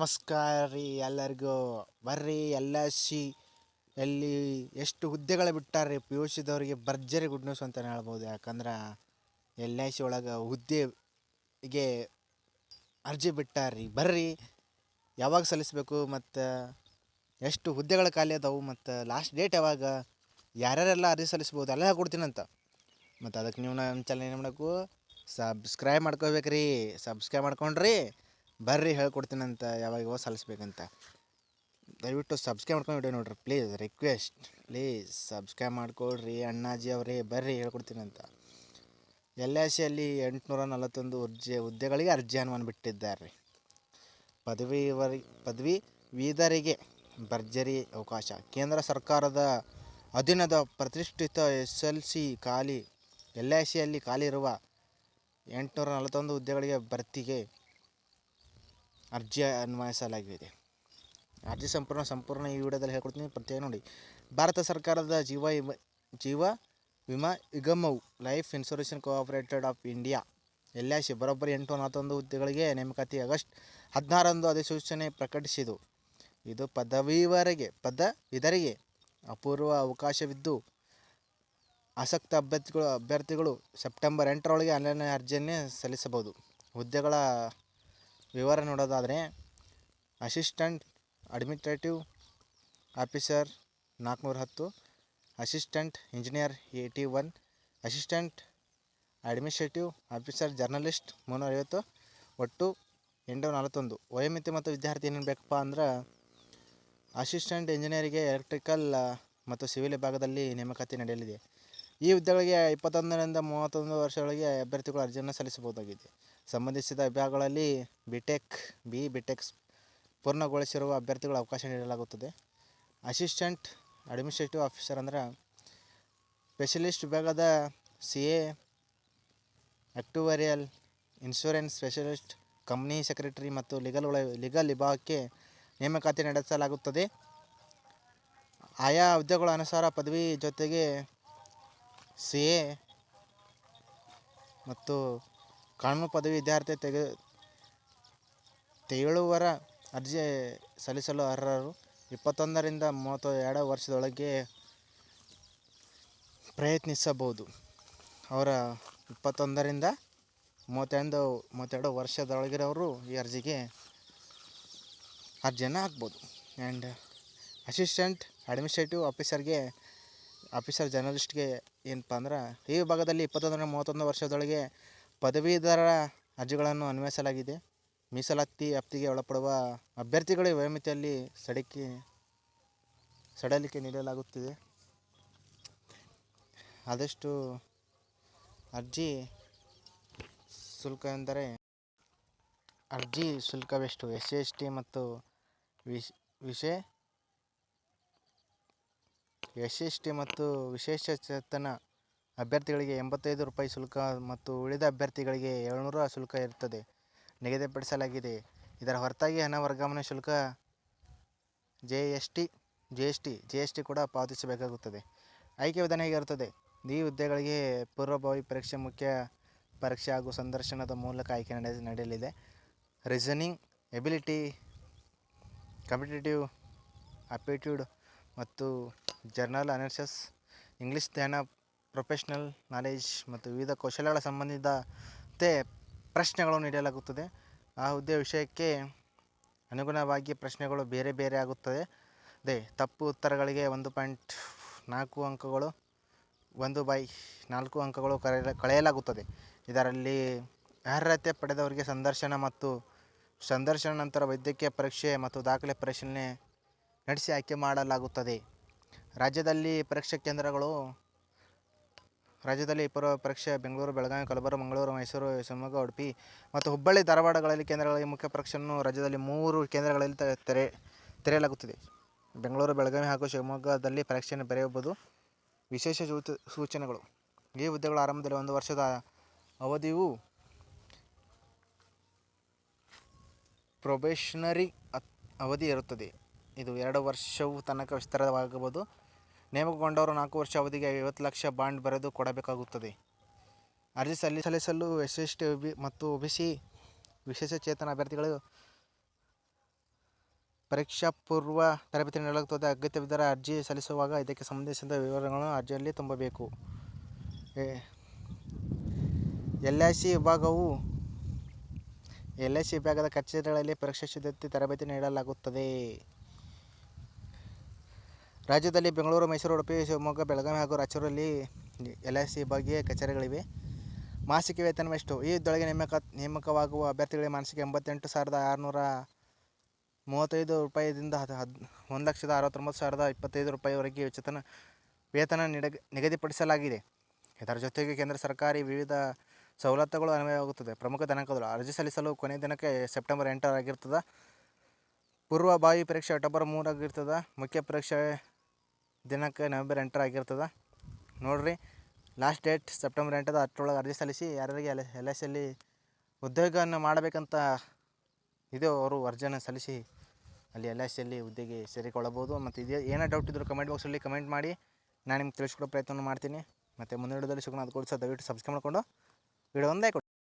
ನಮಸ್ಕಾರ ರೀ ಎಲ್ಲರಿಗೂ ಬರ್ರಿ ಎಲ್ ಎಸ್ ಸಿ ಎಲ್ಲಿ ಎಷ್ಟು ಹುದ್ದೆಗಳು ಬಿಟ್ಟಾರ್ರಿ ಪಿ ಯು ಸಿದವ್ರಿಗೆ ಭರ್ಜರಿ ಗುಡ್ ನ್ಯೂಸ್ ಅಂತಲೇ ಹೇಳ್ಬೋದು. ಯಾಕಂದ್ರೆ ಎಲ್ ಐ ಸಿ ಒಳಗೆ ಹುದ್ದೆಗೆ ಅರ್ಜಿ ಬಿಟ್ಟಾರ್ರಿ. ಬರ್ರಿ, ಯಾವಾಗ ಸಲ್ಲಿಸಬೇಕು ಮತ್ತು ಎಷ್ಟು ಹುದ್ದೆಗಳ ಖಾಲಿ ಅದಾವು ಮತ್ತು ಲಾಸ್ಟ್ ಡೇಟ್ ಯಾವಾಗ, ಯಾರ್ಯಾರೆಲ್ಲ ಅರ್ಜಿ ಸಲ್ಲಿಸ್ಬೋದು ಎಲ್ಲ ಕೊಡ್ತೀನಂತ ಮತ್ತು ಅದಕ್ಕೆ ನೀವು ನಮ್ಮ ಚಾನಲ್ ಏನು ಮಾಡಬೇಕು ಸಬ್ಸ್ಕ್ರೈಬ್ ಮಾಡ್ಕೋಬೇಕ್ರಿ. ಸಬ್ಸ್ಕ್ರೈಬ್ ಮಾಡ್ಕೊಂಡ್ರಿ. ಬರ್ರಿ ಹೇಳ್ಕೊಡ್ತೀನಂತ ಯಾವಾಗ ಸಲ್ಲಿಸ್ಬೇಕಂತ. ದಯವಿಟ್ಟು ಸಬ್ಸ್ಕ್ರೈಬ್ ಮಾಡ್ಕೊಂಡು ವಿಡಿಯೋ ನೋಡ್ರಿ ಪ್ಲೀಸ್ ರಿಕ್ವೆಸ್ಟ್ ಪ್ಲೀಸ್ ಸಬ್ಸ್ಕ್ರೈಬ್ ಮಾಡ್ಕೊಳ್ರಿ ಅಣ್ಣಾಜಿ ಅವರೇ, ಬರ್ರಿ ಹೇಳ್ಕೊಡ್ತೀನಂತ. ಎಲ್ ಐ ಸಿಯಲ್ಲಿ ಎಂಟುನೂರ ನಲವತ್ತೊಂದು ಹುದ್ದೆ ಹುದ್ದೆಗಳಿಗೆ ಅರ್ಜಿ ಆಹ್ವಾನ ಬಿಟ್ಟಿದ್ದಾರೆ. ಪದವಿವರಿ ಪದವಿ ವೀದರಿಗೆ ಭರ್ಜರಿ ಅವಕಾಶ. ಕೇಂದ್ರ ಸರ್ಕಾರದ ಅಧೀನದ ಪ್ರತಿಷ್ಠಿತ ಎಸ್ ಎಲ್ ಸಿ ಖಾಲಿ, ಎಲ್ ಐ ಸಿಯಲ್ಲಿ ಖಾಲಿ ಇರುವ ಎಂಟುನೂರ ನಲವತ್ತೊಂದು ಹುದ್ದೆಗಳಿಗೆ ಭರ್ತಿಗೆ ಅರ್ಜಿ ಅನ್ವಯಿಸಲಾಗಿದೆ. ಅರ್ಜಿ ಸಂಪೂರ್ಣ ಸಂಪೂರ್ಣ ಈ ವಿಡಿಯೋದಲ್ಲಿ ಹೇಳ್ಕೊಡ್ತೀನಿ. ಪ್ರತ್ಯೇಕ ನೋಡಿ. ಭಾರತ ಸರ್ಕಾರದ ಜೀವ ಜೀವ ವಿಮಾ ನಿಗಮವು life insurance cooperated of India, L I ಬರೋಬ್ಬರಿ ಎಂಟು, ನಲವತ್ತೊಂದು ಹುದ್ದೆಗಳಿಗೆ ನೇಮಕಾತಿ ಆಗಸ್ಟ್ ಹದಿನಾರರಂದು ಅಧಿಸೂಚನೆ ಪ್ರಕಟಿಸಿತು. ಇದು ಪದವಿವರೆಗೆ ಪದವೀಧರಿಗೆ ಅಪೂರ್ವ ಅವಕಾಶವಿದ್ದು, ಆಸಕ್ತ ಅಭ್ಯರ್ಥಿಗಳು ಅಭ್ಯರ್ಥಿಗಳು ಸೆಪ್ಟೆಂಬರ್ ಎಂಟರೊಳಗೆ ಆನ್ಲೈನ್ ಅರ್ಜಿಯನ್ನೇ ಸಲ್ಲಿಸಬಹುದು. ಹುದ್ದೆಗಳ ವಿವರ ನೋಡೋದಾದರೆ ಅಸಿಸ್ಟೆಂಟ್ ಅಡ್ಮಿನಿಸ್ಟ್ರೇಟಿವ್ ಆಫೀಸರ್ ನಾಲ್ಕುನೂರ ಹತ್ತು, assistant engineer eighty one, assistant administrative officer journalist ಮುನ್ನೂರ ಐವತ್ತು, ಒಟ್ಟು ಎಂಟು ನಲವತ್ತೊಂದು. ವಯೋಮಿತಿ ಮತ್ತು ವಿದ್ಯಾರ್ಥಿ ಏನೇನು ಬೇಕಪ್ಪ ಅಂದ್ರೆ ಅಸಿಸ್ಟೆಂಟ್ ಇಂಜಿನಿಯರಿಗೆ ಎಲೆಕ್ಟ್ರಿಕಲ್ ಮತ್ತು ಸಿವಿಲ್ ವಿಭಾಗದಲ್ಲಿ ನೇಮಕಾತಿ ನಡೆಯಲಿದೆ. ಈ ಹುದ್ದೆಗಳಿಗೆ ಇಪ್ಪತ್ತೊಂದರಿಂದ ಮೂವತ್ತೊಂದು ವರ್ಷಗಳಿಗೆ ಅಭ್ಯರ್ಥಿಗಳು ಅರ್ಜಿಯನ್ನು ಸಲ್ಲಿಸಬಹುದಾಗಿದೆ. ಸಂಬಂಧಿಸಿದ ವಿಭಾಗಗಳಲ್ಲಿ ಬಿಟೆಕ್ ಬಿ ಬಿಟೆಕ್ ಪೂರ್ಣಗೊಳಿಸಿರುವ ಅಭ್ಯರ್ಥಿಗಳು ಅವಕಾಶ ನೀಡಲಾಗುತ್ತದೆ. ಅಸಿಸ್ಟೆಂಟ್ ಅಡ್ಮಿನಿಸ್ಟ್ರೇಟಿವ್ ಆಫೀಸರ್ ಅಂದರೆ ಸ್ಪೆಷಲಿಸ್ಟ್ ವಿಭಾಗದ C A actuarial insurance specialist company secretary ಮತ್ತು ಲೀಗಲ್ ಲೀಗಲ್ ವಿಭಾಗಕ್ಕೆ ನೇಮಕಾತಿ ನಡೆಸಲಾಗುತ್ತದೆ. ಆಯಾ ಹುದ್ದೆಗಳ ಅನುಸಾರ ಪದವಿ ಜೊತೆಗೆ ಸಿ ಎ ಮತ್ತು ಕಾನೂನು ಪದವಿ ವಿದ್ಯಾರ್ಥಿ ತೆಗೆ ತೆರಳುವರ ಅರ್ಜಿ ಸಲ್ಲಿಸಲು ಅರ್ಹರು. ಇಪ್ಪತ್ತೊಂದರಿಂದ ಮೂವತ್ತು ಎರಡು ವರ್ಷದೊಳಗೆ ಪ್ರಯತ್ನಿಸಬಹುದು. ಅವರ ಇಪ್ಪತ್ತೊಂದರಿಂದ ಮೂವತ್ತೆರಡು ಮೂವತ್ತೆರಡು ವರ್ಷದೊಳಗಿರೋರು ಈ ಅರ್ಜಿಗೆ ಅರ್ಜಿಯನ್ನು ಹಾಕ್ಬೋದು. ಆ್ಯಂಡ್ ಅಸಿಸ್ಟೆಂಟ್ ಅಡ್ಮಿನಿಸ್ಟ್ರೇಟಿವ್ ಆಫೀಸರ್ಗೆ ಆಫೀಸರ್ ಜರ್ನಲಿಸ್ಟ್ಗೆ ಏನಪ್ಪ ಅಂದ್ರೆ, ಈ ವಿಭಾಗದಲ್ಲಿ ಇಪ್ಪತ್ತೊಂದರಿಂದ ಮೂವತ್ತೊಂದು ವರ್ಷದೊಳಗೆ ಪದವೀಧರ ಅರ್ಜಿಗಳನ್ನು ಅನ್ವಯಿಸಲಾಗಿದೆ. ಮೀಸಲಾತಿ ವ್ಯಾಪ್ತಿಗೆ ಒಳಪಡುವ ಅಭ್ಯರ್ಥಿಗಳಿಗೆ ವಯೋಮಿತಿಯಲ್ಲಿ ಸಡಿಕೆ ಸಡಲಿಕೆ ನೀಡಲಾಗುತ್ತಿದೆ. ಆದಷ್ಟು ಅರ್ಜಿ ಶುಲ್ಕ ಎಂದರೆ, ಅರ್ಜಿ ಶುಲ್ಕವೆಷ್ಟು? ಎಸ್ ಸಿ, ಎಸ್ ಟಿ ಮತ್ತು ವಿಶ್ ವಿಷಯ ಎಸ್ ಎಸ್ ಮತ್ತು ವಿಶೇಷ ಚೇತನ ಅಭ್ಯರ್ಥಿಗಳಿಗೆ ಎಂಬತ್ತೈದು ರೂಪಾಯಿ ಶುಲ್ಕ ಮತ್ತು ಉಳಿದ ಅಭ್ಯರ್ಥಿಗಳಿಗೆ ಏಳ್ನೂರು ಶುಲ್ಕ ಇರುತ್ತದೆ. ನಿಗದಿಪಡಿಸಲಾಗಿದೆ. ಇದರ ಹೊರತಾಗಿ ಹಣ ವರ್ಗಾವಣೆ ಶುಲ್ಕ J S T, G S T, G S T ಕೂಡ ಪಾವತಿಸಬೇಕಾಗುತ್ತದೆ. ಆಯ್ಕೆ ವಿಧಾನ ಹೇಗಿರುತ್ತದೆ? ಈ ಹುದ್ದೆಗಳಿಗೆ ಪೂರ್ವಭಾವಿ ಪರೀಕ್ಷೆ, ಮುಖ್ಯ ಪರೀಕ್ಷೆ ಹಾಗೂ ಸಂದರ್ಶನದ ಮೂಲಕ ಆಯ್ಕೆ ನಡೆ ನಡೆಯಲಿದೆ. ರೀಸನಿಂಗ್, ಎಬಿಲಿಟಿ, ಕಾಂಪಿಟೇಟಿವ್, ಆಪ್ಟಿಟ್ಯೂಡ್ ಮತ್ತು ಜರ್ನಲ್ ಅನಾಲಿಸಿಸ್ ಇಂಗ್ಲೀಷ್ ಜ್ಞಾನ ಪ್ರೊಫೆಷ್ನಲ್ ನಾಲೆಜ್ ಮತ್ತು ವಿವಿಧ ಕೌಶಲ್ಯಗಳ ಸಂಬಂಧಿತ ಪ್ರಶ್ನೆಗಳು ನೀಡಲಾಗುತ್ತದೆ. ಆ ಹುದ್ದೆ ವಿಷಯಕ್ಕೆ ಅನುಗುಣವಾಗಿ ಪ್ರಶ್ನೆಗಳು ಬೇರೆ ಬೇರೆ ಆಗುತ್ತದೆ. ಅದೇ ತಪ್ಪು ಉತ್ತರಗಳಿಗೆ ಒಂದು ಪಾಯಿಂಟ್ ನಾಲ್ಕು ಅಂಕಗಳು, ಒಂದು ಬೈ ನಾಲ್ಕು ಅಂಕಗಳು ಕಳೆಯಲಾಗುತ್ತದೆ. ಇದರಲ್ಲಿ ಅರ್ಹತೆ ಪಡೆದವರಿಗೆ ಸಂದರ್ಶನ ಮತ್ತು ಸಂದರ್ಶನ ನಂತರ ವೈದ್ಯಕೀಯ ಪರೀಕ್ಷೆ ಮತ್ತು ದಾಖಲೆ ಪರಿಶೀಲನೆ ನಡೆಸಿ ಆಯ್ಕೆ ಮಾಡಲಾಗುತ್ತದೆ. ರಾಜ್ಯದಲ್ಲಿ ಪರೀಕ್ಷಾ ಕೇಂದ್ರಗಳು, ರಾಜ್ಯದಲ್ಲಿ ಇಬ್ಬರು ಪರೀಕ್ಷೆ ಬೆಂಗಳೂರು, ಬೆಳಗಾವಿ, ಕಲಬುರಗಿ, ಮಂಗಳೂರು, ಮೈಸೂರು, ಶಿವಮೊಗ್ಗ, ಉಡುಪಿ ಮತ್ತು ಹುಬ್ಬಳ್ಳಿ ಧಾರವಾಡಗಳಲ್ಲಿ ಕೇಂದ್ರಗಳಲ್ಲಿ ಮುಖ್ಯ ಪರೀಕ್ಷೆಯನ್ನು ರಾಜ್ಯದಲ್ಲಿ ಮೂರು ಕೇಂದ್ರಗಳಲ್ಲಿ ತೆರೆ, ತೆರೆಯಲಾಗುತ್ತದೆ. ಬೆಂಗಳೂರು, ಬೆಳಗಾವಿ ಹಾಗೂ ಶಿವಮೊಗ್ಗದಲ್ಲಿ ಪರೀಕ್ಷೆಯನ್ನು ಬರೆಯಬಹುದು. ವಿಶೇಷ ಸೂಚ, ಸೂಚನೆಗಳು. ಈ ಹುದ್ದೆಗಳ ಆರಂಭದಲ್ಲಿ ಒಂದು ವರ್ಷದ ಅವಧಿಯು ಪ್ರೊಬೇಷನರಿ ಅವಧಿ ಇರುತ್ತದೆ. ಇದು ಎರಡು ವರ್ಷವು ತನಕ ವಿಸ್ತಾರವಾಗಬಹುದು. ನೇಮಕಗೊಂಡವರು ನಾಲ್ಕು ವರ್ಷ ಅವಧಿಗೆ ಐವತ್ತು ಲಕ್ಷ ಬಾಂಡ್ ಬರೆದು ಕೊಡಬೇಕಾಗುತ್ತದೆ. ಅರ್ಜಿ ಸಲ್ಲಿ ಸಲ್ಲಿಸಲು ಎಸ್ ಎಸ್ ಟಿ ಮತ್ತು ಒ ಬಿ ಸಿ ವಿಶೇಷ ಚೇತನ ಅಭ್ಯರ್ಥಿಗಳು ಪರೀಕ್ಷಾ ಪೂರ್ವ ತರಬೇತಿ ನೀಡಲಾಗುತ್ತದೆ. ಅಗತ್ಯವಿದ್ದರೆ ಅರ್ಜಿ ಸಲ್ಲಿಸುವಾಗ ಇದಕ್ಕೆ ಸಂಬಂಧಿಸಿದ ವಿವರಗಳನ್ನು ಅರ್ಜಿಯಲ್ಲಿ ತುಂಬಬೇಕು. ಎಲ್ ಐ ಸಿ ವಿಭಾಗವು ಎಲ್ ಐ ಸಿ ವಿಭಾಗದ ಕಚೇರಿಗಳಲ್ಲಿ ಪರೀಕ್ಷಾ ಸಿದ್ಧತೆ ತರಬೇತಿ ನೀಡಲಾಗುತ್ತದೆ. ರಾಜ್ಯದಲ್ಲಿ ಬೆಂಗಳೂರು, ಮೈಸೂರು, ಉಡುಪಿ, ಶಿವಮೊಗ್ಗ, ಬೆಳಗಾವಿ ಹಾಗೂ ರಾಯಚೂರಲ್ಲಿ ಎಲ್ ಐ ಸಿ ಬಗ್ಗೆ ಕಚೇರಿಗಳಿವೆ. ಮಾಸಿಕ ವೇತನವೆಷ್ಟು ಈ ಇದ್ದೊಳಗೆ ನೇಮಕ, ನೇಮಕವಾಗುವ ಅಭ್ಯರ್ಥಿಗಳಿಗೆ ಮಾಸಿಕ ಎಂಬತ್ತೆಂಟು ಸಾವಿರದ ಆರುನೂರ ಮೂವತ್ತೈದು ರೂಪಾಯಿದಿಂದ ಹದ್ ಹದ್, ಒಂದು ಲಕ್ಷದ ಅರವತ್ತೊಂಬತ್ತು ಸಾವಿರದ ಇಪ್ಪತ್ತೈದು ರೂಪಾಯಿವರೆಗೆ ವೇತನ ವೇತನ ನಿಡಗ ನಿಗದಿಪಡಿಸಲಾಗಿದೆ. ಇದರ ಜೊತೆಗೆ ಕೇಂದ್ರ ಸರ್ಕಾರಿ ವಿವಿಧ ಸವಲತ್ತುಗಳು ಅನ್ವಯವಾಗುತ್ತದೆ. ಪ್ರಮುಖ ದಿನಾಂಕಗಳು. ಅರ್ಜಿ ಸಲ್ಲಿಸಲು ಕೊನೆಯ ದಿನಕ್ಕೆ ಸೆಪ್ಟೆಂಬರ್ ಎಂಟರಾಗಿರ್ತದೆ. ಪೂರ್ವಭಾವಿ ಪರೀಕ್ಷೆ ಅಕ್ಟೋಬರ್ ಮೂರಾಗಿರ್ತದೆ ಮುಖ್ಯ ಪರೀಕ್ಷೆ ದಿನಾಂಕ ನವೆಂಬರ್ ಎಂಟರಾಗಿರ್ತದೆ ನೋಡಿರಿ ಲಾಸ್ಟ್ ಡೇಟ್ ಸೆಪ್ಟೆಂಬರ್ ಎಂಟದ ಅಷ್ಟರೊಳಗೆ ಅರ್ಜಿ ಸಲ್ಲಿಸಿ ಯಾರ್ಯಾರಿಗೆ ಎಲ್ ಎಲ್ ಐ ಸಿಯಲ್ಲಿ ಉದ್ಯೋಗವನ್ನು ಮಾಡಬೇಕಂತ ಇದು ಅವರು ಅರ್ಜಿಯನ್ನು ಸಲ್ಲಿಸಿ ಅಲ್ಲಿ ಎಲ್ ಐ ಸಿಯಲ್ಲಿ ಹುದ್ದೆಗೆ ಸೇರಿಕೊಳ್ಳಬಹುದು. ಮತ್ತು ಇದೇ ಏನೇ ಡೌಟ್ ಇದ್ದರೂ ಕಮೆಂಟ್ ಬಾಕ್ಸಲ್ಲಿ ಕಮೆಂಟ್ ಮಾಡಿ, ನಾನು ನಿಮ್ಗೆ ತಿಳಿಸ್ಕೊಡೋ ಪ್ರಯತ್ನ ಮಾಡ್ತೀನಿ. ಮತ್ತು ಮುಂದಿನ ವಿಡಿಯೋದಲ್ಲಿ ಸಿಗೋಣ ಅದಕ್ಕೋಸ್ಕರ ದಯವಿಟ್ಟು ಸಬ್ಸ್ಕ್ರೈಬ್ ಮಾಡಿಕೊಂಡು ವಿಡಿಯೋ ಒಂದೇ